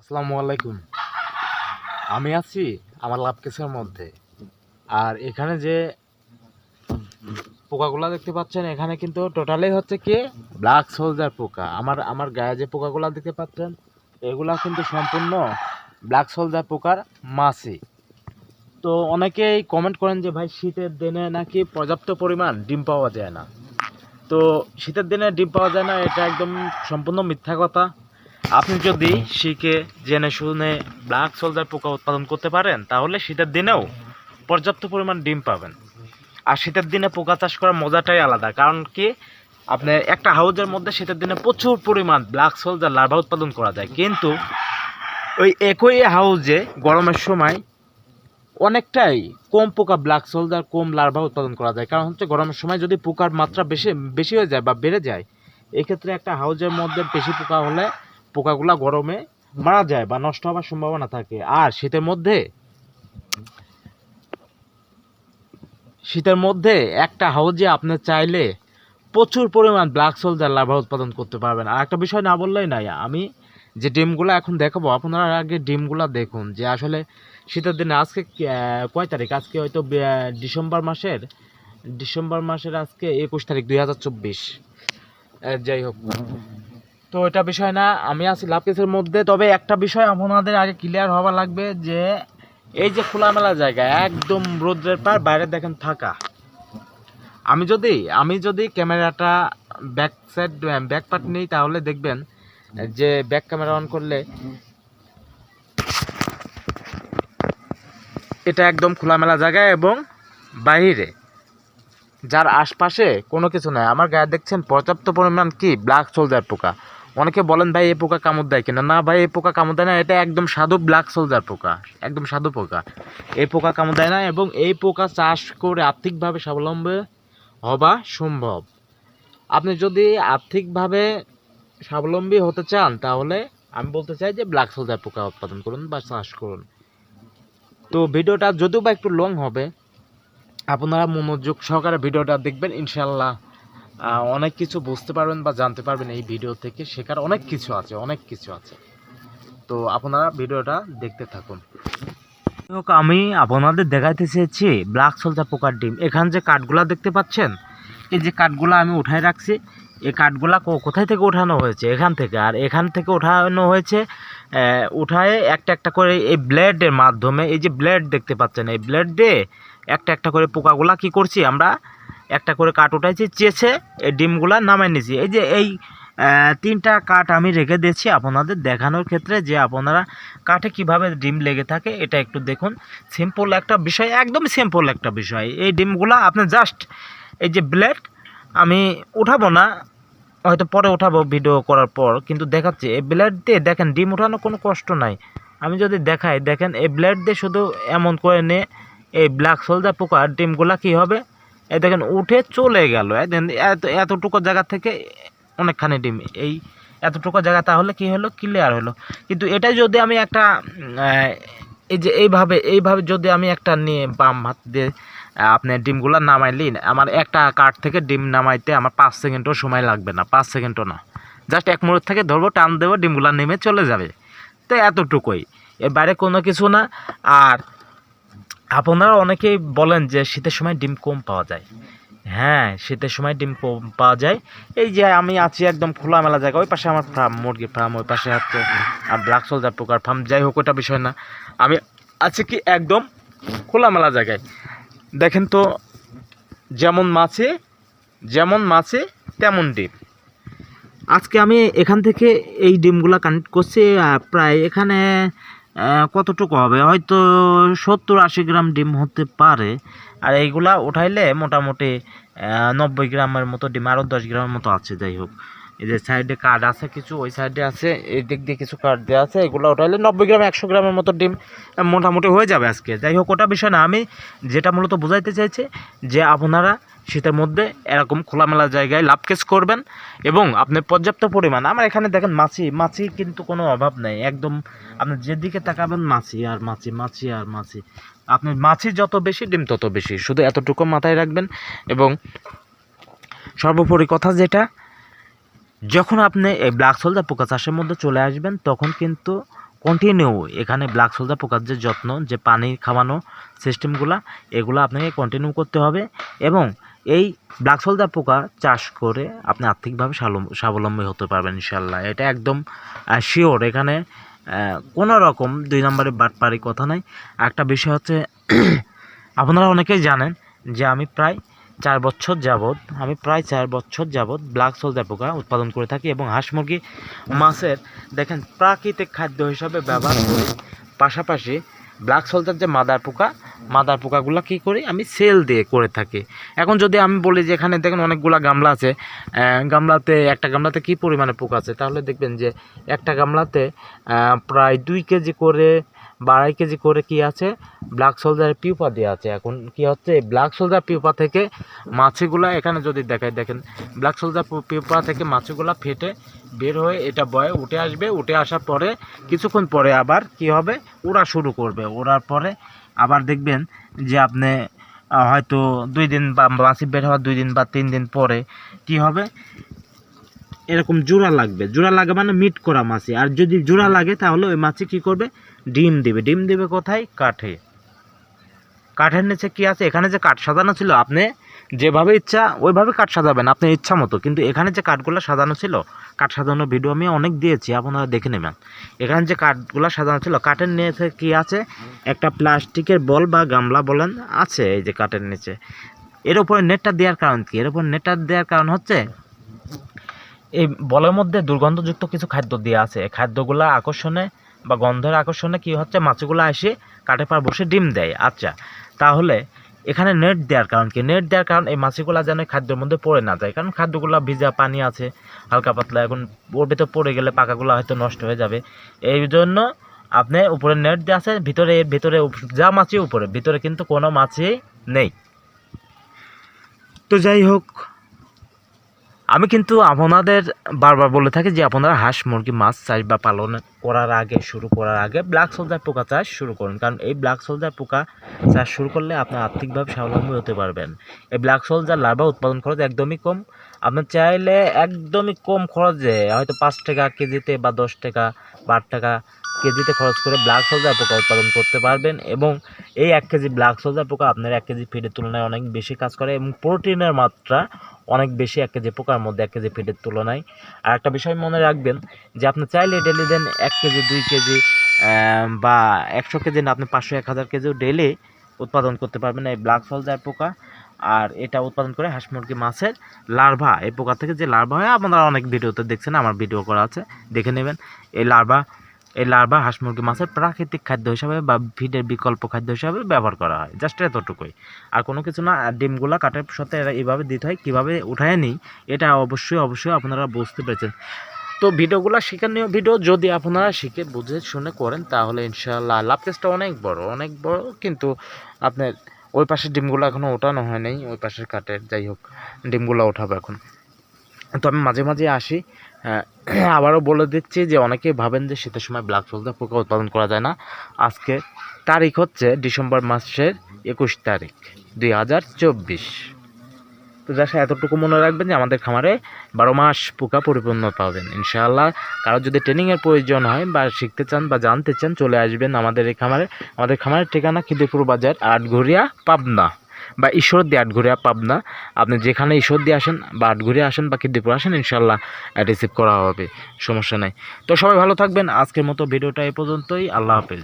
আসসালামু আলাইকুম। আমি আছি আমার লাভ কেসের মধ্যে। আর এখানে যে পোকাগুলা দেখতে পাচ্ছেন, এখানে কিন্তু টোটালি হচ্ছে কি ব্ল্যাক সোলজার পোকা। আমার আমার গায়ে যে পোকাগুলা দেখতে পাচ্ছেন, এগুলা কিন্তু সম্পূর্ণ ব্ল্যাক সোলজার পোকার মাছি। তো অনেকেই কমেন্ট করেন যে, ভাই, শীতের দিনে নাকি পর্যাপ্ত পরিমাণ ডিম পাওয়া যায় না? তো শীতের দিনে ডিম পাওয়া যায় না, এটা একদম সম্পূর্ণ মিথ্যা কথা। আপনি যদি শিখে, জেনে শুনে ব্ল্যাক সোলজার পোকা উৎপাদন করতে পারেন, তাহলে শীতের দিনেও পর্যাপ্ত পরিমাণ ডিম পাবেন। আর শীতের দিনে পোকা চাষ করার মজাটাই আলাদা, কারণ কি? আপনার একটা হাউজের মধ্যে শীতের দিনে প্রচুর পরিমাণ ব্ল্যাক সোলজার লার্ভা উৎপাদন করা যায়। কিন্তু ওই একই হাউজে গরমের সময় অনেকটাই কম পোকা ব্ল্যাক সোলজার কম লার্ভা উৎপাদন করা যায়। কারণ হচ্ছে গরমের সময় যদি পোকার মাত্রা বেশি বেশি হয়ে যায় বা বেড়ে যায়, এক্ষেত্রে একটা হাউজের মধ্যে বেশি পোকা হলে পোকাগুলা গরমে মারা যায় বা নষ্ট হওয়ার সম্ভাবনা থাকে। আর শীতের মধ্যে শীতের মধ্যে একটা হাউজে আপনি চাইলে প্রচুর পরিমাণ ব্ল্যাক সোলজার লার্ভা উৎপাদন করতে পারবেন। আর একটা বিষয় না বললেই নাই, আমি যে ডিমগুলো এখন দেখাবো, আপনারা আগে ডিমগুলো দেখুন যে আসলে শীতের দিনে আজকে কয় তারিখ? আজকে হয়তো ডিসেম্বর মাসের ডিসেম্বর মাসের আজকে একুশ তারিখ দুই হাজার চব্বিশ। যাই হোক। তো এটা বিষয় না, আমি আছি লাভ কেসের মধ্যে। তবে একটা বিষয় আপনাদের আগে ক্লিয়ার হওয়া লাগবে যে, এই যে খোলামেলা জায়গা, একদম রোদ্রের পার, বাইরে দেখেন ফাঁকা আমি যদি আমি যদি ক্যামেরাটা ব্যাক সাইড ব্যাক পার্ট নিই, তাহলে দেখবেন যে ব্যাক ক্যামেরা অন করলে এটা একদম খোলামেলা জায়গা এবং বাইরে যার আশপাশে কোনো কিছু নাই। আমার গায়ে দেখছেন পর্যাপ্ত পরিমাণ কি? ব্ল্যাক সোলজার পোকা। অনেকে বলেন, ভাই এই পোকা কামড় দেয় কিনা? না, ভাই এই পোকা কামড় দেয় না, এটা একদম সাধু ব্ল্যাক সোলজার পোকা, একদম সাধু পোকা। এই পোকা কামড় দেয় না এবং এই পোকা চাষ করে আর্থিকভাবে স্বাবলম্বী হওয়া সম্ভব। আপনি যদি আর্থিকভাবে স্বাবলম্বী হতে চান, তাহলে আমি বলতে চাই যে ব্ল্যাক সোলজার পোকা উৎপাদন করুন বা চাষ করুন। তো ভিডিওটা যদিও বা একটু লং হবে, আপনারা মনোযোগ সহকারে ভিডিওটা দেখবেন ইনশাল্লাহ অনেক কিছু বুঝতে পারবেন বা জানতে পারবেন এই ভিডিও থেকে। শেখার অনেক কিছু আছে, অনেক কিছু আছে। তো আপনারা ভিডিওটা দেখতে থাকুন। আমি আপনাদের দেখাইতে চেয়েছি ব্ল্যাক সোলজার পোকার ডিম। এখান যে কাঠগুলা দেখতে পাচ্ছেন, এই যে কাঠগুলা আমি উঠাই রাখছি, এই কাঠগুলা কোথায় থেকে ওঠানো হয়েছে? এখান থেকে। আর এখান থেকে ওঠানো হয়েছে উঠায় একটা একটা করে এই ব্লেডের মাধ্যমে, এই যে ব্লেড দেখতে পাচ্ছেন, এই ব্লেড দিয়ে একটা একটা করে পোকাগুলা কি করছি আমরা একটা করে কাঠ উঠাইছি চেয়েছে এই ডিমগুলা নামাই নিয়েছি এই যে এই তিনটা কাঠ আমি রেখে দিয়েছি আপনাদের দেখানোর ক্ষেত্রে যে আপনারা কাঠে কীভাবে ডিম লেগে থাকে, এটা একটু দেখুন। সিম্পল একটা বিষয়, একদম সিম্পল একটা বিষয়। এই ডিমগুলা আপনি জাস্ট এই যে ব্লেড আমি উঠাবো না, হয়তো পরে উঠাবো ভিডিও করার পর, কিন্তু দেখাচ্ছি, এই ব্লেড দিয়ে দেখেন ডিম উঠানো কোনো কষ্ট নাই। আমি যদি দেখাই, দেখেন এই ব্লেড দিয়ে শুধু এমন করে নিয়ে এই ব্ল্যাক সোলজার পোকার ডিমগুলা কি হবে? এই দেখেন উঠে চলে গেল। এত এতটুকু জায়গা থেকে অনেকখানি ডিম। এই এতটুকু জায়গা তাহলে কি হলো? ক্লিয়ার হলো। কিন্তু এটাই যদি আমি একটা এই যে এইভাবে এইভাবে যদি আমি একটা নিয়ে বাম হাত দিয়ে আহ, আপনার ডিমগুলো নামাইলি আমার একটা কাঠ থেকে ডিম নামাইতে আমার পাঁচ সেকেন্ডও সময় লাগবে না পাঁচ সেকেন্ডও না। জাস্ট এক মুহূর্ত থেকে ধরবো টান দেবো ডিমগুলো নেমে চলে যাবে। তো এতটুকুই। এর বাইরে কোনো কিছু না। আর আপনারা অনেকেই বলেন যে শীতের সময় ডিম কম পাওয়া যায়। হ্যাঁ শীতের সময় ডিম কম পাওয়া যায়। এই যে আমি আছি একদম খোলামেলা জায়গা ওই পাশে আমার ফার্ম মুরগির ফার্ম ওই পাশে হচ্ছে ব্ল্যাক সোলজার পোকার ফার্ম যাই হোক, ওটা বিষয় না। আমি আছি কি একদম খোলামেলা জায়গায়। দেখেন তো, যেমন মাছে যেমন মাছে, তেমন ডিম। আজকে আমি এখান থেকে এই ডিমগুলা কানেক্ট করছি প্রায় এখানে কতটুকু হবে? হয়তো সত্তর আশি গ্রাম ডিম হতে পারে। আর এইগুলা উঠাইলে মোটামুটি নব্বই গ্রামের মতো ডিম আরও দশ গ্রামের মতো আছে, যাই হোক। এই যে সাইডে কার্ড আছে কিছু, ওই সাইডে আছে, এই দিক দিয়ে কিছু কার্ড দেওয়া আছে, এগুলো উঠাইলে নব্বই গ্রাম, একশো গ্রামের মতো ডিম মোটামুটি হয়ে যাবে আজকে। যাই হোক, ওটা বিষয় না। আমি যেটা মূলত বোঝাইতে চাইছি যে আপনারা শীতের মধ্যে এরকম খোলামেলা জায়গায় লাভ কেস করবেন এবং আপনি পর্যাপ্ত পরিমাণ, আমার এখানে দেখেন মাছি মাছি কিন্তু কোনো অভাব নেই, একদম আপনি যেদিকে তাকাবেন মাছি আর মাছি মাছি আর মাছি। আপনি মাছি যত বেশি, ডিম তত বেশি, শুধু এতটুকু মাথায় রাখবেন এবং সর্বোপরি কথা যেটা, যখন আপনি এই ব্ল্যাক সোলজার পোকা চাষের মধ্যে চলে আসবেন, তখন কিন্তু কন্টিনিউ এখানে ব্ল্যাক সোলজার পোকার যে যত্ন, যে পানি খাওয়ানো সিস্টেমগুলা এগুলো আপনাকে কন্টিনিউ করতে হবে এবং এই ব্ল্যাক সোলজার পোকা চাষ করে আপনি আর্থিকভাবে স্বাবলম্বী হতে পারবেন ইনশাল্লাহ এটা একদম শিওর এখানে কোনো রকম দুই নম্বরে বাটপারি কথা নাই। একটা বিষয় হচ্ছে, আপনারা অনেকেই জানেন যে আমি প্রায় চার বছর যাবৎ, আমি প্রায় চার বছর যাবৎ ব্ল্যাক সোলজার পোকা উৎপাদন করে থাকি এবং হাঁস মুরগি মাছের, দেখেন, প্রাকৃতিক খাদ্য হিসাবে ব্যবহার করি। পাশাপাশি ব্ল্যাক সোলজার যে মাদার পোকা, মাদার পোকাগুলো কী করি? আমি সেল দিয়ে করে থাকি। এখন যদি আমি বলি যে এখানে দেখেন অনেকগুলো গামলা আছে গামলাতে, একটা গামলাতে কী পরিমাণে পোকা আছে? তাহলে দেখবেন যে একটা গামলাতে প্রায় দুই কেজি করে বা আড়াই কেজি করে কি আছে? ব্ল্যাক সোলজারের পিউপা দেওয়া আছে এখন। কি হচ্ছে? ব্ল্যাক সোলজার পিউপা থেকে মাছিগুলা এখানে যদি দেখায় দেখেন। ব্ল্যাক সোলজার পিউপা থেকে মাছিগুলা ফেটে বের হয়ে এটা বয়ে উঠে আসবে। উঠে আসার পরে, কিছুক্ষণ পরে আবার কি হবে? ওড়া শুরু করবে। ওড়ার পরে আবার দেখবেন যে আপনি হয়তো দুই দিন বা মাছি বের হওয়ার দুই দিন বা তিন দিন পরে কি হবে? এরকম জোড়া লাগবে। জোড়া লাগে মানে মিট করা মাছি। আর যদি জোড়া লাগে তাহলে ওই মাছি কি করবে? ডিম দিবে। ডিম দিবে কোথায়? কাঠে। কাঠের নিচে কি আছে? এখানে যে কাঠ সাজানো ছিল আপনি যেভাবে ইচ্ছা ওইভাবে কাঠ সাজাবেন আপনার ইচ্ছা মতো। কিন্তু এখানে যে কাঠগুলো সাজানো ছিল কাঠ সাজানোর ভিডিও আমি অনেক দিয়েছি আপনারা দেখে নেবেন। এখানে যে কাঠগুলো সাজানো ছিল কাঠের নিচে কি আছে? একটা প্লাস্টিকের বল বা গামলা বলেন আছে এই যে কাঠের নিচে। এর উপরে নেটটা দেওয়ার কারণ কি? এর উপর নেটটা দেওয়ার কারণ হচ্ছে এই বলের মধ্যে দুর্গন্ধযুক্ত কিছু খাদ্য দেওয়া আছে। খাদ্যগুলো আকর্ষণে বা গন্ধের আকর্ষণে কি হচ্ছে? মাছগুলো এসে কাঠের পার বসে ডিম দেয়। আচ্ছা তাহলে এখানে নেট দেওয়ার কারণ কি? নেট দেওয়ার কারণ এই মাছগুলো যেন খাদ্যের মধ্যে পড়ে না যায়। কারণ খাদ্যগুলো ভিজা, পানি আছে, হালকা পাতলা, এখন ওর ভিতরে পড়ে গেলে পাকাগুলো হয়তো নষ্ট হয়ে যাবে। এই জন্য আপনি উপরে নেট দেওয়া আছে, ভিতরে ভিতরে যা মাছই উপরে, ভিতরে কিন্তু কোনো মাছই নেই। তো যাই হোক আমি কিন্তু আপনাদের বারবার বলে থাকি যে আপনারা হাঁস, মুরগি, মাছ চাষ বা পালন করার আগে শুরু করার আগে ব্ল্যাক সোলজার পোকা চাষ শুরু করুন। কারণ এই ব্ল্যাক সোলজার পোকা চাষ শুরু করলে আপনি আর্থিকভাবে স্বাবলম্বী হতে পারবেন। এই ব্ল্যাক সোলজার লার্ভা উৎপাদন খরচ একদমই কম। আপনার চাইলে একদমই কম খরচে হয়তো পাঁচ টাকা কেজিতে বা দশ টাকা বা আট টাকা কেজিতে খরচ করে ব্ল্যাক সোলজার পোকা উৎপাদন করতে পারবেন এবং এই এক কেজি ব্ল্যাক সোলজার পোকা আপনার এক কেজি ফিডের তুলনায় অনেক বেশি কাজ করে এবং প্রোটিনের মাত্রা অনেক বেশি এক কেজি পোকার মধ্যে এক কেজি ফিডের তুলনায়। আর একটা বিষয় মনে রাখবেন যে আপনি চাইলে ডেলি দেন এক কেজি, দুই কেজি বা একশো কেজি না, আপনি পাঁচশো, এক হাজার কেজিও ডেলি উৎপাদন করতে পারবেন এই ব্ল্যাক সোলজার পোকা। আর এটা উৎপাদন করে হাঁস মুরগি, মাছের লার্ভা, এই পোকা থেকে যে লার্ভা হয়, আপনারা অনেক ভিডিওতে দেখছেন, আমার ভিডিও করা আছে, দেখে নেবেন। এই লার্ভা এই লার্ভা হাঁস মুরগি মাছের প্রাকৃতিক খাদ্য হিসাবে বা ফিডের বিকল্প খাদ্য হিসাবে ব্যবহার করা হয়। জাস্ট এতটুকুই। আর কোনো কিছু না ডিমগুলা কাঠের সাথে এরা এইভাবে দিতে হয়, কীভাবে উঠায় নিই, এটা অবশ্যই অবশ্যই আপনারা বুঝতে পেরেছেন। তো ভিডিওগুলো শিক্ষণীয় ভিডিও যদি আপনারা শিখে, বুঝে, শুনে করেন, তাহলে ইনশাল্লাহ লাভ কেসটা অনেক বড় অনেক বড়। কিন্তু আপনার ওই পাশের ডিমগুলো এখনও ওঠানো হয় নাই, ওই পাশের কাঠের যাই হোক, ডিমগুলো ওঠাবো এখন। তো আমি মাঝে মাঝে আসি আবারও বলে দিচ্ছি যে অনেকেই ভাবেন যে শীতের সময় ব্ল্যাক সোলজার পোকা উৎপাদন করা যায় না। আজকে তারিখ হচ্ছে ডিসেম্বর মাসের একুশ তারিখ, দুই হাজার চব্বিশ। তো যা এতটুকু মনে রাখবেন যে আমাদের খামারে বারো মাস পোকা পরিপূর্ণ পাবেন, ইনশাআল্লাহ। কারও যদি ট্রেনিংয়ের প্রয়োজন হয় বা শিখতে চান বা জানতে চান, চলে আসবেন আমাদের এই খামারে। আমাদের খামারের ঠিকানা খিদিপুর বাজার, আটঘরিয়া, পাবনা। বা ঈশ্বর ঈশ্বরদী আটঘরিয়া পাবনা। আপনি যেখানে ঈশ্বরদী আসেন বা আটঘরিয়া আসেন বা খিদিপুর আসেন ইনশাল্লাহ রিসিভ করা হবে। সমস্যা নাই। তো সবাই ভালো থাকবেন। আজকের মতো ভিডিওটা এ পর্যন্তই। আল্লাহ হাফেজ।